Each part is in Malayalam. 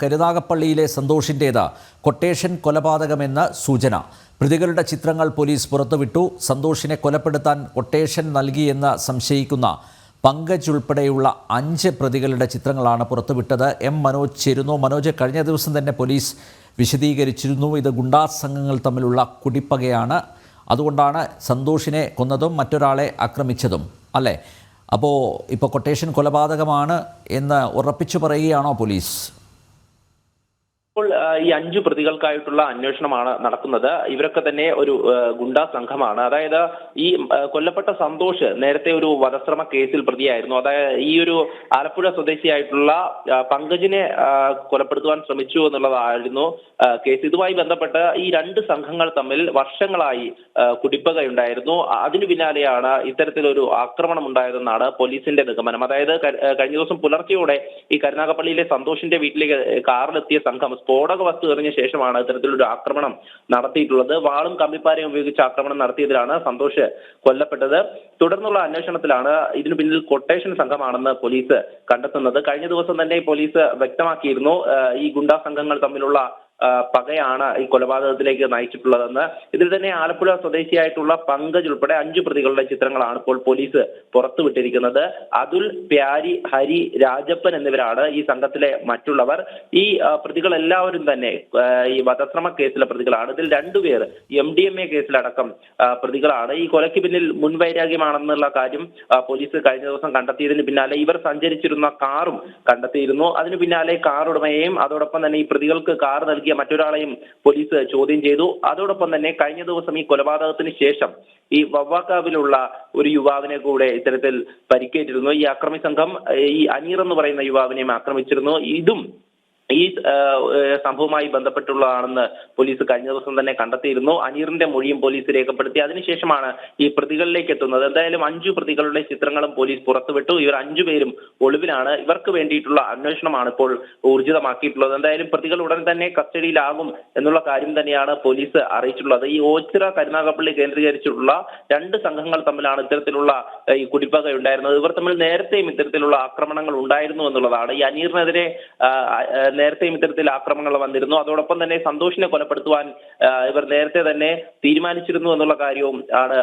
കരുനാഗപ്പള്ളിയിലെ സന്തോഷിന്റേത് കൊട്ടേഷൻ കൊലപാതകമെന്ന് സൂചന. പ്രതികളുടെ ചിത്രങ്ങൾ പോലീസ് പുറത്തുവിട്ടു. സന്തോഷിനെ കൊലപ്പെടുത്താൻ കൊട്ടേഷൻ നൽകിയെന്ന് സംശയിക്കുന്ന പങ്കജ് ഉൾപ്പെടെയുള്ള അഞ്ച് പ്രതികളുടെ ചിത്രങ്ങളാണ് പുറത്തുവിട്ടത്. എം മനോജ് ചേരുന്നു. മനോജ് കഴിഞ്ഞ ദിവസം തന്നെ പോലീസ് വിശദീകരിച്ചിരുന്നു. ഇത് ഗുണ്ടാ സംഘങ്ങൾ തമ്മിലുള്ള കുടിപ്പകയാണ്. അതുകൊണ്ടാണ് സന്തോഷിനെ കൊന്നതും മറ്റൊരാളെ ആക്രമിച്ചതും. അല്ലേ? അപ്പോൾ ഇപ്പോൾ കൊട്ടേഷൻ കൊലപാതകമാണ് എന്ന് ഉറപ്പിച്ചു പറയുകയാണോ പോലീസ്? ഇപ്പോൾ ഈ അഞ്ചു പ്രതികൾക്കായിട്ടുള്ള അന്വേഷണമാണ് നടക്കുന്നത്. ഇവരൊക്കെ തന്നെ ഒരു ഗുണ്ടാ സംഘമാണ്. അതായത് ഈ കൊല്ലപ്പെട്ട സന്തോഷ് നേരത്തെ ഒരു വധശ്രമ കേസിൽ പ്രതിയായിരുന്നു. അതായത് ഈ ഒരു ആലപ്പുഴ സ്വദേശിയായിട്ടുള്ള പങ്കജിനെ കൊലപ്പെടുത്തുവാൻ ശ്രമിച്ചു എന്നുള്ളതായിരുന്നു കേസ്. ഇതുമായി ബന്ധപ്പെട്ട് ഈ രണ്ട് സംഘങ്ങൾ തമ്മിൽ വർഷങ്ങളായി കുടിപ്പകയുണ്ടായിരുന്നു. അതിനു പിന്നാലെയാണ് ഇത്തരത്തിലൊരു ആക്രമണം ഉണ്ടായതെന്നാണ് പോലീസിന്റെ നിഗമനം. അതായത് കഴിഞ്ഞ ദിവസം പുലർച്ചെയോടെ ഈ കരുനാഗപ്പള്ളിയിലെ സന്തോഷിന്റെ വീട്ടിലേക്ക് കാറിലെത്തിയ സംഘം സ്ഫോടക വസ്തു എറിഞ്ഞ ശേഷമാണ് ഇത്തരത്തിലൊരു ആക്രമണം നടത്തിയിട്ടുള്ളത്. വാളും കമ്പിപ്പാരയും ഉപയോഗിച്ച് ആക്രമണം നടത്തിയതിലാണ് സന്തോഷ് കൊല്ലപ്പെട്ടത്. തുടർന്നുള്ള അന്വേഷണത്തിലാണ് ഇതിനു പിന്നിൽ കൊട്ടേഷൻ സംഘമാണെന്ന് പോലീസ് കണ്ടെത്തുന്നത്. കഴിഞ്ഞ ദിവസം തന്നെ പോലീസ് വ്യക്തമാക്കിയിരുന്നു ഈ ഗുണ്ടാ സംഘങ്ങൾ തമ്മിലുള്ള പകയാണ് ഈ കൊലപാതകത്തിലേക്ക് നയിച്ചിട്ടുള്ളതെന്ന്. ഇതിൽ തന്നെ ആലപ്പുഴ സ്വദേശിയായിട്ടുള്ള പങ്കജ് ഉൾപ്പെടെ അഞ്ചു പ്രതികളുടെ ചിത്രങ്ങളാണ് ഇപ്പോൾ പോലീസ് പുറത്തുവിട്ടിരിക്കുന്നത്. അതുൽ പ്യാരി ഹരി രാജപ്പൻ എന്നിവരാണ് ഈ സംഘത്തിലെ മറ്റുള്ളവർ. ഈ പ്രതികൾ എല്ലാവരും തന്നെ ഈ വധശ്രമ കേസിലെ പ്രതികളാണ്. ഇതിൽ രണ്ടുപേർ എം ഡി എം എ കേസിലടക്കം പ്രതികളാണ്. ഈ കൊലയ്ക്ക് പിന്നിൽ മുൻവൈരാഗ്യമാണെന്നുള്ള കാര്യം പോലീസ് കഴിഞ്ഞ ദിവസം കണ്ടെത്തിയതിന് പിന്നാലെ ഇവർ സഞ്ചരിച്ചിരുന്ന കാറും കണ്ടെത്തിയിരുന്നു. അതിന് പിന്നാലെ കാർ ഉടമയെയും അതോടൊപ്പം തന്നെ ഈ പ്രതികൾക്ക് കാർ നൽകിയ മറ്റൊരാളെയും പോലീസ് ചോദ്യം ചെയ്തു. അതോടൊപ്പം തന്നെ കഴിഞ്ഞ ദിവസം ഈ കൊലപാതകത്തിന് ശേഷം ഈ വവ്വാക്കാവിലുള്ള ഒരു യുവാവിനെ കൂടെ ഇത്തരത്തിൽ പരിക്കേറ്റിരുന്നു. ഈ അക്രമി സംഘം ഈ അനീർ എന്ന് പറയുന്ന യുവാവിനെയും ആക്രമിച്ചിരുന്നു. ഇതും ഈ സംഭവവുമായി ബന്ധപ്പെട്ടുള്ളതാണെന്ന് പോലീസ് കഴിഞ്ഞ ദിവസം തന്നെ കണ്ടെത്തിയിരുന്നു. അനീറിന്റെ മൊഴിയും പോലീസ് രേഖപ്പെടുത്തി. അതിനുശേഷമാണ് ഈ പ്രതികളിലേക്ക് എത്തുന്നത്. എന്തായാലും അഞ്ചു പ്രതികളുടെ ചിത്രങ്ങളും പോലീസ് പുറത്തുവിട്ടു. ഇവർ അഞ്ചു പേരും ഒളിവിലാണ്. ഇവർക്ക് വേണ്ടിയിട്ടുള്ള അന്വേഷണമാണ് ഇപ്പോൾ ഊർജിതമാക്കിയിട്ടുള്ളത്. എന്തായാലും പ്രതികൾ ഉടൻ തന്നെ കസ്റ്റഡിയിലാകും എന്നുള്ള കാര്യം തന്നെയാണ് പോലീസ് അറിയിച്ചിട്ടുള്ളത്. ഈ ഓച്ചിറ കരുനാഗപ്പള്ളി കേന്ദ്രീകരിച്ചിട്ടുള്ള രണ്ട് സംഘങ്ങൾ തമ്മിലാണ് ഇത്തരത്തിലുള്ള ഈ കുടിപ്പക ഉണ്ടായിരുന്നത് ഇവർ തമ്മിൽ നേരത്തെയും ഇത്തരത്തിലുള്ള ആക്രമണങ്ങൾ ഉണ്ടായിരുന്നു എന്നുള്ളതാണ്. ഈ അനീറിനെതിരെ നേരത്തെയും ഇത്തരത്തിൽ ആക്രമണങ്ങൾ വന്നിരുന്നു. അതോടൊപ്പം തന്നെ സന്തോഷിനെ കൊലപ്പെടുത്തുവാൻ ഇവർ നേരത്തെ തന്നെ തീരുമാനിച്ചിരുന്നു എന്നുള്ള കാര്യവും ആണ്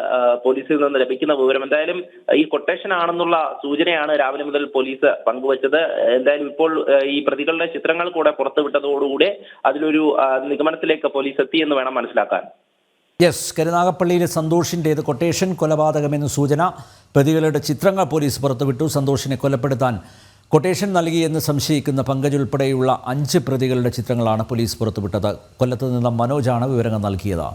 പോലീസിൽ നിന്ന് ലഭിക്കുന്ന വിവരം. എന്തായാലും ഈ കൊട്ടേഷൻ ആണെന്നുള്ള സൂചനയാണ് രാവിലെ മുതൽ പോലീസ് പങ്കുവച്ചത്. എന്തായാലും ഇപ്പോൾ ഈ പ്രതികളുടെ ചിത്രങ്ങൾ കൂടെ പുറത്തുവിട്ടതോടുകൂടി അതിലൊരു നിഗമനത്തിലേക്ക് പോലീസ് എത്തി എന്ന് വേണം മനസ്സിലാക്കാൻ. യെസ് കരുനാഗപ്പള്ളിയിലെ സന്തോഷിന്റേത് കൊട്ടേഷൻ കൊലപാതകമെന്ന് സൂചന പ്രതികളുടെ ചിത്രങ്ങൾ പോലീസ് പുറത്തുവിട്ടു. സന്തോഷിനെ കൊലപ്പെടുത്താൻ കൊട്ടേഷൻ നൽകിയെന്ന് സംശയിക്കുന്ന പങ്കജ് ഉൾപ്പെടെയുള്ള അഞ്ച് പ്രതികളുടെ ചിത്രങ്ങളാണ് പോലീസ് പുറത്തുവിട്ടത്. കൊല്ലത്ത് നിന്ന് മനോജാണ് വിവരങ്ങൾ നൽകിയത്.